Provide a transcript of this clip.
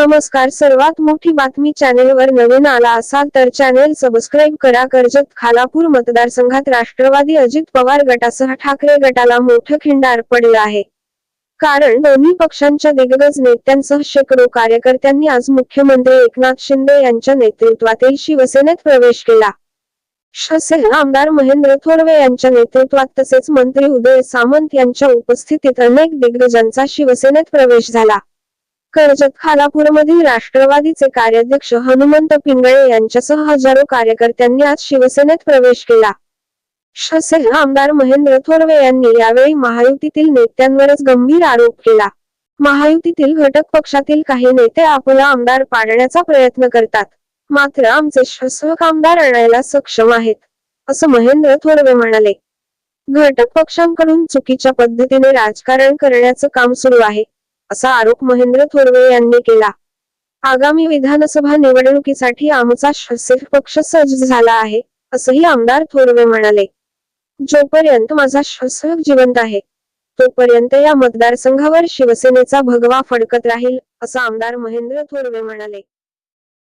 नमस्कार. सर्वात मोठी बातमी चॅनेलवर नवीन आला असाल तर चॅनेल सबस्क्राईब करा. कर्जत खालापूर मतदारसंघात राष्ट्रवादी अजित पवार गटासह ठाकरे गटाला मोठं खिंडार पडलं आहे. कारण दोन्ही पक्षांच्या दिग्गज नेत्यांसह शेकडो कार्यकर्त्यांनी आज मुख्यमंत्री एकनाथ शिंदे यांच्या नेतृत्वातील शिवसेनेत प्रवेश केला. शिवसेना आमदार महेंद्र थोरवे यांच्या नेतृत्वात तसेच मंत्री उदय सामंत यांच्या उपस्थितीत अनेक दिग्गजांचा शिवसेनेत प्रवेश झाला. कर्जत खालापूरमधील राष्ट्रवादीचे कार्याध्यक्ष हनुमंत पिंगळे यांच्यासह हजारो कार्यकर्त्यांनी आज शिवसेनेत प्रवेश केला. शिवसेना आमदार महेंद्र थोरवे यांनी यावेळी महायुतीतील नेत्यांवरच गंभीर आरोप केला. महायुतीतील घटक पक्षातील काही नेते आपला आमदार पाडण्याचा प्रयत्न करतात. मात्र आमचे शासक आमदार आणायला सक्षम आहेत असं महेंद्र थोरवे म्हणाले. घटक पक्षांकडून चुकीच्या पद्धतीने राजकारण करण्याचं काम सुरू आहे. असा आरोप महेंद्र थोरवे यांनी केला. आगामी विधानसभा निवडणुकीसाठी आमचा शासक पक्ष सज्ज झाला आहे असंही आमदार थोरवे म्हणाले. जोपर्यंत माझा शासक जिवंत आहे तोपर्यंत या मतदारसंघावर शिवसेनेचा भगवा फडकत राहील असं आमदार महेंद्र थोरवे म्हणाले.